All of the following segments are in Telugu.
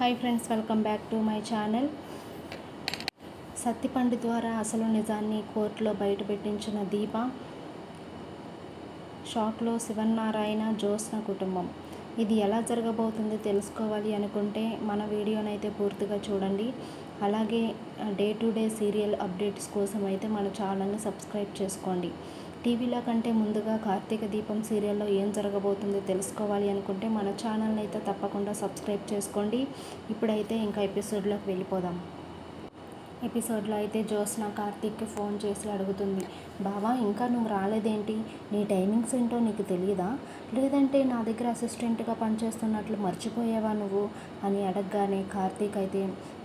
Hi friends welcome back to my channel. Sattipandu ద్వారా అసలు నిజాన్ని కోర్టులో బయటపెట్టించిన దీప షాక్లో శివన్నారాయణ జ్యోత్స్న కుటుంబం. ఇది ఎలా జరగబోతుందో తెలుసుకోవాలి అనుకుంటే మన వీడియోనైతే పూర్తిగా చూడండి. అలాగే day to day serial updates కోసం అయితే మన ఛానల్ని సబ్స్క్రైబ్ చేసుకోండి. టీవీలో కంటే ముందుగా కార్తీక దీపం సీరియల్లో ఏం జరగబోతుందో తెలుసుకోవాలి అనుకుంటే మన ఛానల్ని అయితే తప్పకుండా సబ్స్క్రైబ్ చేసుకోండి. ఇప్పుడైతే ఇంకా ఎపిసోడ్లోకి వెళ్ళిపోదాం. ఎపిసోడ్లో అయితే జ్యోత్స్న కార్తీక్కి ఫోన్ చేసి అడుగుతుంది బావా ఇంకా నువ్వు రాలేదేంటి? నీ టైమింగ్స్ ఏంటో నీకు తెలియదా లేదంటే నా దగ్గర అసిస్టెంట్గా పనిచేస్తున్నట్లు మర్చిపోయావా నువ్వు? అని అడగగానే కార్తీక్ అయితే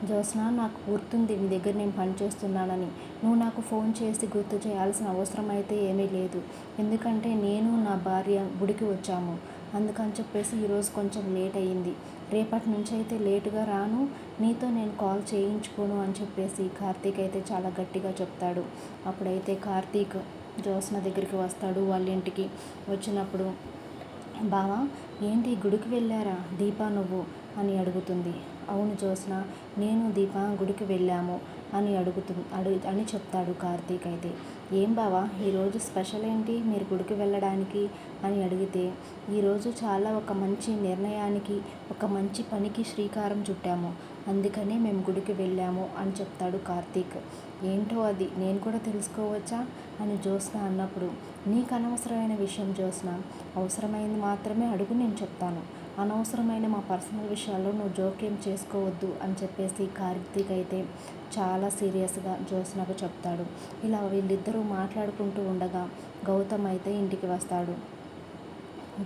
జ్యోత్స్న నాకు గుర్తుంది మీ దగ్గర నేను పనిచేస్తున్నానని నువ్వు నాకు ఫోన్ చేసి గుర్తు చేయాల్సిన అవసరం అయితే ఏమీ లేదు. ఎందుకంటే నేను నా భార్య గుడికి వచ్చాము. అందుకని చెప్పేసి ఈరోజు కొంచెం లేట్ అయ్యింది రేపటి నుంచి అయితే లేటుగా రాను. నీతో నేను కాల్ చేయించుకోను అని చెప్పేసి కార్తీక్ అయితే చాలా గట్టిగా చెప్తాడు. అప్పుడైతే కార్తీక్ జ్యోత్స్న దగ్గరికి వస్తాడు వాళ్ళ ఇంటికి. వచ్చినప్పుడు బావా ఏంటి గుడికి వెళ్ళారా? దీపా నువ్వు? అని అడుగుతుంది. అవును జ్యోత్స్న నేను దీప గుడికి వెళ్ళాము అని అడుగుతు అడుగు అని చెప్తాడు కార్తీక్ అయితే. ఏం బావా ఈరోజు స్పెషల్ ఏంటి? మీరు గుడికి వెళ్ళడానికి? అని అడిగితే ఈరోజు చాలా ఒక మంచి నిర్ణయానికి ఒక మంచి పనికి శ్రీకారం చుట్టాము. అందుకనే మేము గుడికి వెళ్ళాము అని చెప్తాడు కార్తీక్. ఏంటో అది? నేను కూడా తెలుసుకోవచ్చా? అని జ్యోత్స్న అన్నప్పుడు నీకు అనవసరమైన విషయం జ్యోత్స్న. అవసరమైంది మాత్రమే అడుగు నేను చెప్తాను. అనవసరమైన మా పర్సనల్ విషయాల్లో నువ్వు జోక్యం చేసుకోవద్దు అని చెప్పేసి కార్తీక్ అయితే చాలా సీరియస్గా జ్యోత్స్నకు చెప్తాడు. ఇలా వీళ్ళిద్దరూ మాట్లాడుకుంటూ ఉండగా గౌతమ్ అయితే ఇంటికి వస్తాడు.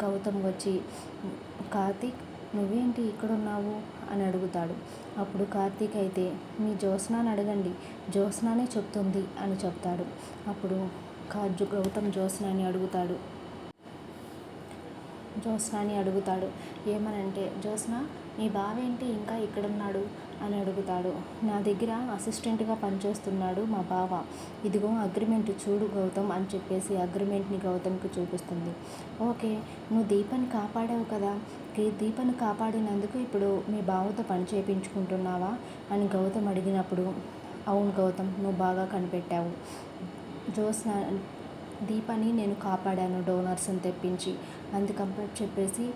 గౌతమ్ వచ్చి కార్తీక్ నువ్వేంటి ఇక్కడ ఉన్నావు అని అడుగుతాడు. అప్పుడు కార్తీక్ అయితే మీ జ్యోత్స్నాని అడగండి. జ్యోత్స్నానే చెప్తుంది అని చెప్తాడు. అప్పుడు గౌతమ్ జ్యోత్స్నాని అడుగుతాడు. జ్యోత్స్నాని అడుగుతాడు. ఏమనంటే జ్యోత్స్న మీ బావేంటి ఇంకా ఇక్కడున్నాడు? అని అడుగుతాడు. నా దగ్గర అసిస్టెంట్గా పనిచేస్తున్నాడు మా బావ. ఇదిగో అగ్రిమెంట్ చూడు గౌతమ్ అని చెప్పేసి అగ్రిమెంట్ని గౌతమ్కి చూపిస్తుంది. ఓకే నువ్వు దీపాన్ని కాపాడావు కదా. దీపాన్ని కాపాడినందుకు ఇప్పుడు మీ బావతో పని చేయించుకుంటున్నావా అని గౌతమ్ అడిగినప్పుడు అవును గౌతమ్ నువ్వు బాగా కనిపెట్టావు. జ్యోత్స్న దీపాన్ని నేను కాపాడాను డోనర్స్ని తెప్పించి. అందుకని చెప్పేసి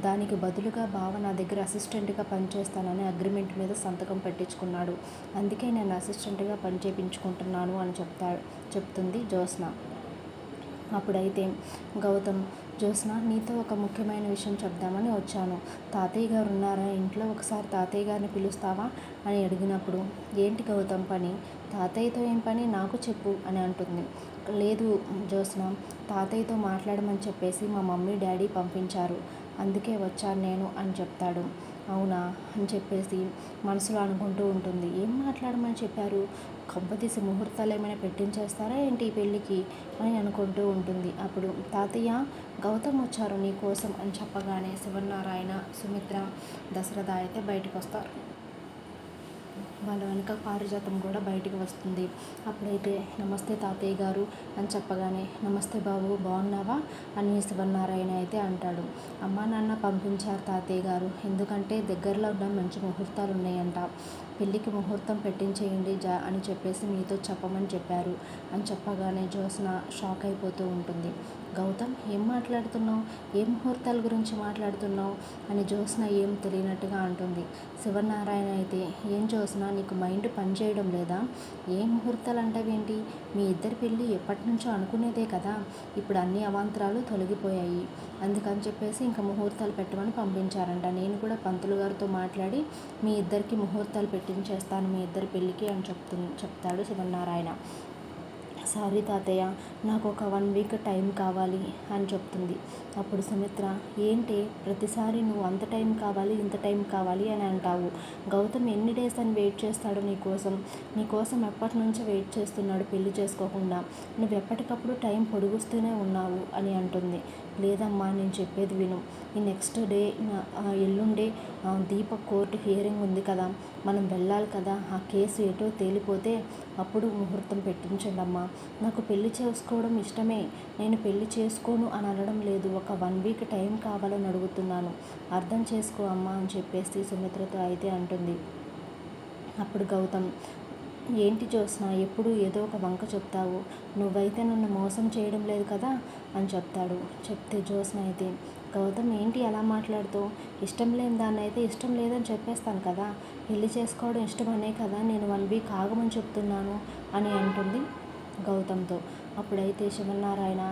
దానికి బదులుగా బావ నా దగ్గర అసిస్టెంట్గా పనిచేస్తానని అగ్రిమెంట్ మీద సంతకం పెట్టించుకున్నాడు. అందుకే నేను అసిస్టెంట్గా పని చేయించుకుంటున్నాను అని చెప్తా చెప్తుంది జ్యోత్స్న. అప్పుడైతే గౌతమ్ జ్యోత్స్న నీతో ఒక ముఖ్యమైన విషయం చెప్దామని వచ్చాను. తాతయ్య గారు ఉన్నారా? ఇంట్లో ఒకసారి తాతయ్య గారిని పిలుస్తావా? అని అడిగినప్పుడు ఏంటి గౌతమ్ పని? తాతయ్యతో ఏం పని? నాకు చెప్పు అని అంటుంది. లేదు జ్యోత్స్న తాతయ్యతో మాట్లాడమని చెప్పేసి మా మమ్మీ డాడీ పంపించారు. అందుకే వచ్చాను నేను అని చెప్తాడు. అవునా? అని చెప్పేసి మనసులో అనుకుంటూ ఉంటుంది. ఏం మాట్లాడమని చెప్పారు? కంపతీసి ముహూర్తాలు ఏమైనా పెట్టించేస్తారా ఏంటి ఈ పెళ్ళికి? అని అనుకుంటూ ఉంటుంది. అప్పుడు తాతయ్య గౌతమ్ వచ్చారు నీ కోసం అని చెప్పగానే శివనారాయణ సుమిత్ర దశరథ అయితే బయటకు వస్తారు వాళ్ళ వెనక పారిజాతం కూడా బయటికి వస్తుంది. అప్పుడైతే నమస్తే తాతయ్య గారు అని చెప్పగానే నమస్తే బాబు బాగున్నావా? అని శివనారాయణ అయితే అంటాడు. అమ్మా నాన్న పంపించారు తాతయ్య గారు. ఎందుకంటే దగ్గరలో ఉన్న మంచి ముహూర్తాలు ఉన్నాయంట. పెళ్ళికి ముహూర్తం పెట్టించేయండి జా అని చెప్పేసి మీతో చెప్పమని చెప్పారు. అని చెప్పగానే జ్యోత్స్న షాక్ అయిపోతూ ఉంటుంది. గౌతమ్ ఏం మాట్లాడుతున్నావు? ఏ ముహూర్తాల గురించి మాట్లాడుతున్నావు? అని జ్యోత్స్న ఏం తెలియనట్టుగా అంటుంది. శివనారాయణ అయితే ఏం జ్యోత్స్న నీకు మైండ్ పనిచేయడం లేదా? ఏ ముహూర్తాలు అంటావేంటి మీ ఇద్దరి పెళ్ళి ఎప్పటి నుంచో అనుకునేదే కదా? ఇప్పుడు అన్ని అవాంతరాలు తొలగిపోయాయి. అందుకని చెప్పేసి ఇంకా ముహూర్తాలు పెట్టమని పంపించారంట. నేను కూడా పంతులు గారితో మాట్లాడి మీ ఇద్దరికి ముహూర్తాలు పెట్టించేస్తాను మీ ఇద్దరి పెళ్ళికి అని చెప్తు చెప్తాడు శివనారాయణ సారీ తాతయ్య నాకు ఒక వన్ వీక్ టైం కావాలి అని చెప్తుంది. అప్పుడు సుమిత్ర ఏంటి ప్రతిసారి నువ్వు అంత టైం కావాలి ఇంత టైం కావాలి అని అంటావు. గౌతమ్ ఎన్ని డేస్ అని వెయిట్ చేస్తాడు నీకోసం నీకోసం ఎప్పటి నుంచి వెయిట్ చేస్తున్నాడు పెళ్ళి చేసుకోకుండా. నువ్వు ఎప్పటికప్పుడు టైం పొడుగుస్తూనే ఉన్నావు అని అంటుంది. లేదమ్మా నేను చెప్పేది విను. ఈ నెక్స్ట్ డే ఎల్లుండే దీప కోర్టు హియరింగ్ ఉంది కదా. మనం వెళ్ళాలి కదా. ఆ కేసు ఎటో తేలిపోతే అప్పుడు ముహూర్తం పెట్టించండి అమ్మా. నాకు పెళ్ళి చేసుకోవడం ఇష్టమే. నేను పెళ్ళి చేసుకోను అని అనడం లేదు. ఒక వన్ వీక్ టైం కావాలని అడుగుతున్నాను. అర్థం చేసుకో అమ్మా అని చెప్పేసి సుమిత్రతో అయితే అంటుంది. అప్పుడు గౌతమ్ ఏంటి జ్యోత్స్న? ఎప్పుడు ఏదో ఒక వంక చెప్తావు. నువ్వైతే నన్ను మోసం చేయడం లేదు కదా? అని చెప్తాడు. చెప్తే జ్యోత్స్న అయితే గౌతమ్ ఏంటి అలా మాట్లాడుతూ? ఇష్టం లేని దాన్ని అయితే ఇష్టం లేదని చెప్పేస్తాను కదా? పెళ్ళి చేసుకోవడం ఇష్టమనే కదా? నేను వన్ వీక్ ఆగమని చెప్తున్నాను అని అంటుంది గౌతమ్తో. అప్పుడైతే శివనారాయణ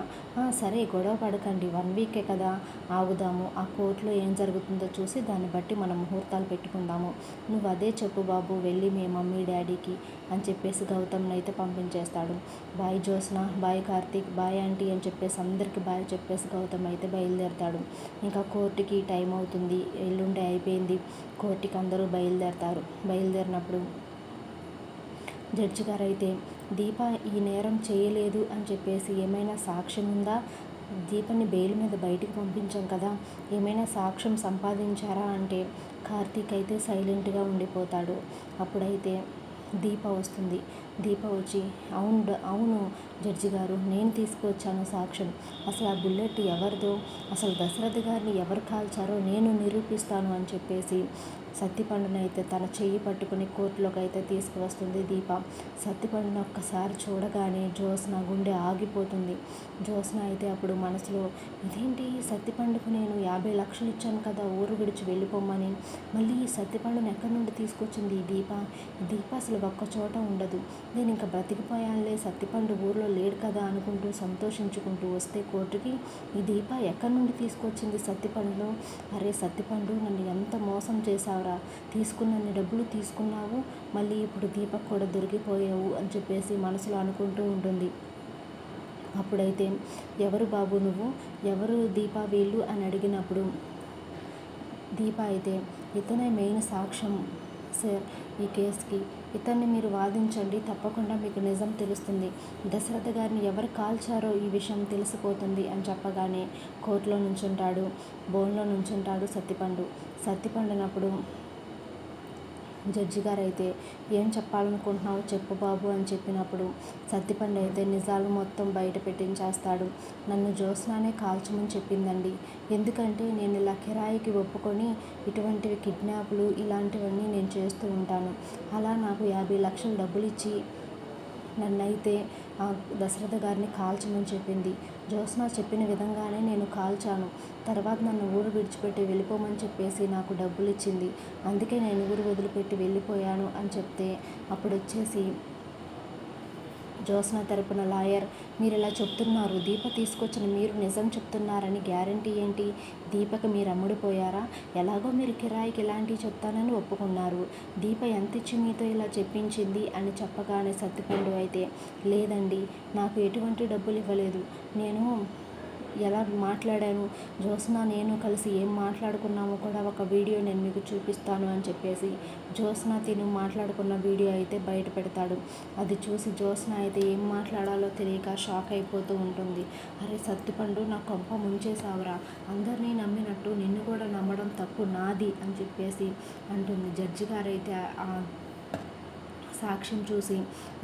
సరే గొడవ పడకండి వన్ వీకే కదా ఆగుదాము ఆ కోర్టులో ఏం జరుగుతుందో చూసి దాన్ని బట్టి మనం ముహూర్తాలు పెట్టుకుందాము. నువ్వు అదే చెప్పు బాబు వెళ్ళి మీ మమ్మీ డాడీకి అని చెప్పేసి గౌతమ్ని అయితే పంపించేస్తాడు. Bye Jyotsna bye Karthik bye aunty అని చెప్పేసి అందరికీ బాయ్ చెప్పేసి గౌతమ్ అయితే బయలుదేరతాడు. ఇంకా కోర్టుకి టైం అవుతుంది ఎల్లుండి అయిపోయింది కోర్టుకి అందరూ బయలుదేరతారు. బయలుదేరినప్పుడు జడ్జి గారు అయితే దీప ఈ నేరం చేయలేదు అని చెప్పేసి ఏమైనా సాక్ష్యం ఉందా? దీపని బెయిల్ మీద బయటికి పంపించాం కదా ఏమైనా సాక్ష్యం సంపాదించారా అంటే కార్తీక్ అయితే సైలెంట్గా ఉండిపోతాడు. అప్పుడైతే దీప వస్తుంది. దీప వచ్చి అవును అవును జడ్జి గారు నేను తీసుకువచ్చాను సాక్ష్యం. అసలు ఆ బుల్లెట్ ఎవరిదో అసలు దశరథ గారిని ఎవరు కాల్చారో నేను నిరూపిస్తాను అని చెప్పేసి సత్తిపండునైతే అయితే తన చెయ్యి పట్టుకుని కోర్టులోకి అయితే తీసుకువస్తుంది దీప. సత్తిపండుని ఒక్కసారి చూడగానే జ్యోత్స్న గుండె ఆగిపోతుంది. జ్యోత్స్న అయితే అప్పుడు మనసులో ఇదేంటి? సత్తిపండుకు నేను యాభై లక్షలు ఇచ్చాను కదా ఊరు విడిచి వెళ్ళిపోమని మళ్ళీ ఈ సత్తిపండుని ఎక్కడి నుండి తీసుకొచ్చింది ఈ దీప? దీప అసలు ఒక్క చోట ఉండదు. నేను ఇంకా బ్రతికిపోయానులే సత్తిపండు ఊర్లో లేడు కదా అనుకుంటూ సంతోషించుకుంటూ వస్తే కోర్టుకి ఈ దీప ఎక్కడి నుండి తీసుకొచ్చింది సత్తిపండులో అరే సత్తిపండు నన్ను ఎంత మోసం చేశావు? తీసుకున్నావురా తీసుకున్నన్ని డబ్బులు తీసుకున్నావు మళ్ళీ ఇప్పుడు దీపక్ కూడా దొరికిపోయావు అని చెప్పేసి మనసులో అనుకుంటూ ఉంటుంది. అప్పుడైతే ఎవరు బాబు నువ్వు? ఎవరు దీపా వీళ్ళు అని అడిగినప్పుడు దీప అయితే ఇతనే మెయిన్ సాక్ష్యం సార్. ఈ కేసుకి. ఇతన్ని మీరు వాదించండి తప్పకుండా మీకు నిజం తెలుస్తుంది. దశరథ గారిని ఎవరు కాల్చారో ఈ విషయం తెలిసిపోతుంది అని చెప్పగానే కోర్టులో నుంచుంటాడు బోన్లో నుంచుంటాడు సత్తిపండు. సత్తిపండునప్పుడు జడ్జి గారు అయితే ఏం చెప్పాలనుకుంటున్నావు చెప్పు బాబు అని చెప్పినప్పుడు సత్తిపండు అయితే నిజాలు మొత్తం బయట పెట్టించేస్తాడు. నన్ను జ్యోత్స్నానే కాల్చమని చెప్పిందండి. ఎందుకంటే నేను ఇలా కిరాయికి ఒప్పుకొని ఇటువంటివి కిడ్నాప్లు ఇలాంటివన్నీ నేను చేస్తూ ఉంటాను. అలా నాకు యాభై లక్షలు డబ్బులు ఇచ్చి నన్నైతే దశరథ గారిని కాల్చమని చెప్పింది. జ్యోత్స్న చెప్పిన విధంగానే నేను కాల్చాను. తర్వాత నన్ను ఊరు విడిచిపెట్టి వెళ్ళిపోమని చెప్పేసి నాకు డబ్బులు ఇచ్చింది అందుకే నేను ఊరు వదిలిపెట్టి వెళ్ళిపోయాను అని చెప్తే అప్పుడు వచ్చేసి జ్యోత్స్న తరపున లాయర్ మీరు ఇలా చెప్తున్నారు. దీప తీసుకొచ్చిన మీరు నిజం చెప్తున్నారని గ్యారంటీ ఏంటి? దీపకి మీరు అమ్ముడిపోయారా ఎలాగో మీరు కిరాయికి ఇలాంటివి చెప్తానని ఒప్పుకున్నారు. దీప ఎంత ఇచ్చి మీతో ఇలా చెప్పించింది అని చెప్పగానే సత్తిపండు అయితే. లేదండి నాకు ఎటువంటి డబ్బులు ఇవ్వలేదు. నేను ఎలా మాట్లాడాను? జ్యోత్స్న నేను కలిసి ఏం మాట్లాడుకున్నామో కూడా ఒక వీడియో నేను మీకు చూపిస్తాను అని చెప్పేసి జ్యోత్స్న తిను మాట్లాడుకున్న వీడియో అయితే బయట పెడతాడు. అది చూసి జ్యోత్స్న అయితే ఏం మాట్లాడాలో తెలియక షాక్ అయిపోతూ ఉంటుంది. అరే సత్తిపండు నా కొంప ముంచేసావురా అందరినీ నమ్మినట్టు నిన్ను కూడా నమ్మడం తప్పు నాది అని చెప్పేసి అంటుంది. జడ్జి గారైతే సాక్ష్యం చూసి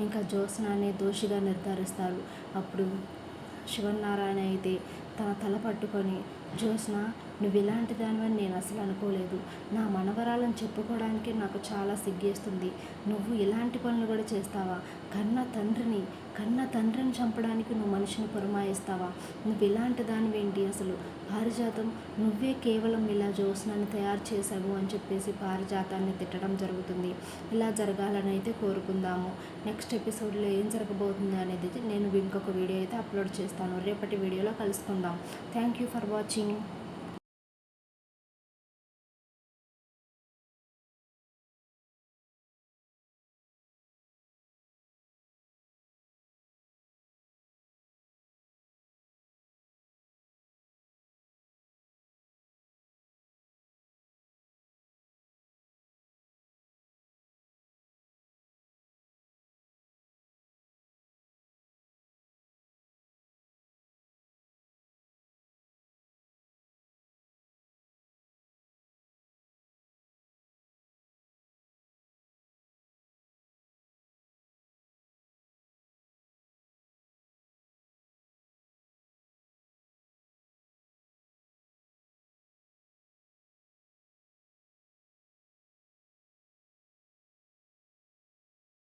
ఇంకా జ్యోత్స్నాన్ని దోషిగా నిర్ధారిస్తారు. అప్పుడు శివనారాయణ అయితే తన తల పట్టుకొని జ్యోత్స్న నువ్వు ఇలాంటి దానివని నేను అసలు అనుకోలేదు. నా మనవరాలను చెప్పుకోవడానికి నాకు చాలా సిగ్గేస్తుంది. నువ్వు ఇలాంటి పనులు కూడా చేస్తావా? కన్న తండ్రిని కన్న తండ్రిని చంపడానికి నువ్వు మనిషిని పురమాయిస్తావా? నువ్వు ఇలాంటి దానివేంటి అసలు? పారిజాతం నువ్వే కేవలం ఇలా జ్యోత్స్నాన్ని తయారు చేశావు అని చెప్పేసి పారిజాతాన్ని తిట్టడం జరుగుతుంది. ఇలా జరగాలని అయితే కోరుకుందాము. నెక్స్ట్ ఎపిసోడ్లో ఏం జరగబోతుంది అనేది నేను ఇంకొక వీడియో అయితే అప్లోడ్ చేస్తాను. రేపటి వీడియోలో కలుసుకుందాం. Thank you for watching.